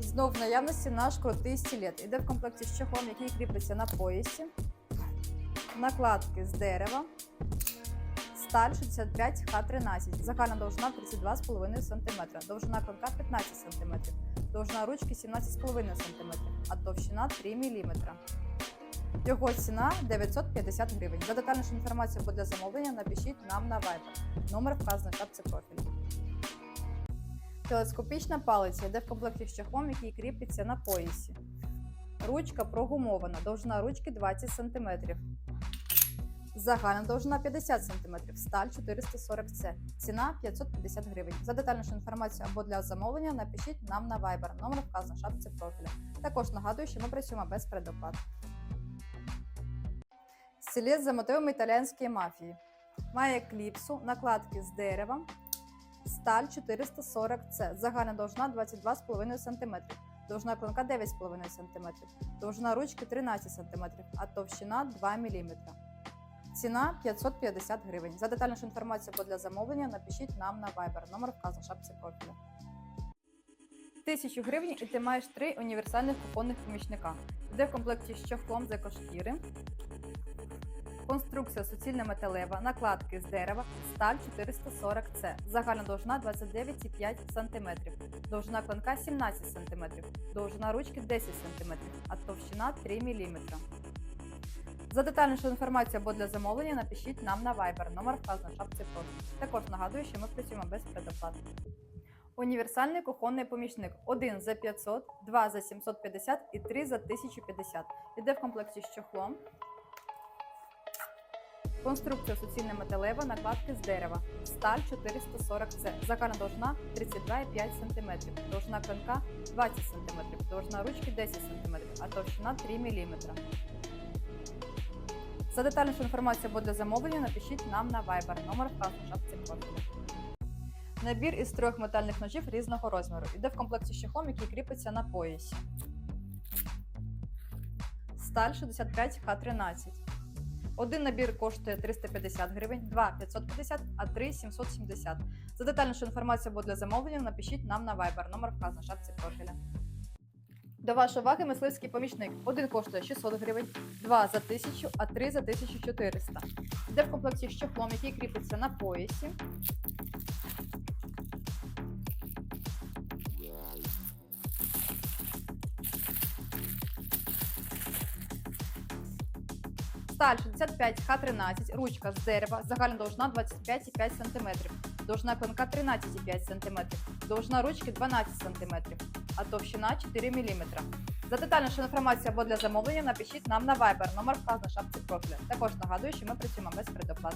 Знов в наявності наш крутий стілет. Іде в комплекті з чохлом, який кріпиться на поясі. Накладки з дерева. Сталь 65 Х13. Загальна довжина 32,5 см. Довжина клинка 15 см. Довжина ручки 17,5 см, а товщина 3 мм. Його ціна 950 гривень. За детальнішу інформацію для замовлення напишіть нам на Viber. Номер вказаний в шапці профілю. Телескопічна палиця йде в комплекті з чохлом, який кріпиться на поясі. Ручка прогумована, довжина ручки 20 см. Загальна довжина 50 см, сталь 440 С. Ціна 550 гривень. За детальнішу інформацію або для замовлення напишіть нам на Viber. Номер вказано в шапці профіля. Також нагадую, що ми працюємо без предоплат. Стілець за мотивами італійської мафії. Має кліпсу, накладки з дерева, сталь 440 С. Загальна довжина 22,5 см. Довжина клинка 9,5 см. Довжина ручки 13 см, а товщина 2 мм. Ціна 550 гривень. За детальнішу інформацію або для замовлення напишіть нам на Viber. Номер вказано в шапці профіля. Тисячу гривень і ти маєш три універсальних кухонних помічника. Йде в комплекті з човком з екошкіри, конструкція суцільна металева, накладки з дерева, сталь 440 С. Загальна довжина 29,5 см. Довжина клинка 17 см. Довжина ручки 10 см, а товщина 3 мм. За детальнішу інформацію або для замовлення напишіть нам на Viber. Номер вказано в шапці профілю. Також нагадую, що ми працюємо без предоплат. Універсальний кухонний помічник 1 за 500, 2 за 750 і 3 за 1050. Іде в комплекті з чохлом. Конструкція суцільна металева, накладки з дерева. Сталь 440 С. Загальна довжина 32,5 см. Довжина клинка 20 см. Довжина ручки 10 см, а товщина 3 мм. За детальнішу інформацію для замовлення напишіть нам на Viber. Номер вказано в шапці профілю. Набір із трьох метальних ножів різного розміру. Іде в комплекті з чехлом, який кріпиться на поясі. Сталь 65 Х13. Один набір коштує 350 гривень, два 550, а три 770. За детальнішу інформацію або для замовлення напишіть нам на Viber. Номер вказано в шапці профіля. До вашої уваги мисливський помічник. Один коштує 600 гривень, два за 1000, а три за 1400. Йде в комплекті з чохлом, який кріпиться на поясі. Сталь 65 Х13, ручка з дерева, загальна довжина 25,5 см, довжина клинка 13,5 см, довжина ручки 12 см, а товщина 4 мм. За детальнішу інформацію або для замовлення напишіть нам на Viber, номер вказано шапці профіля. Також нагадую, що ми працюємо без предоплат.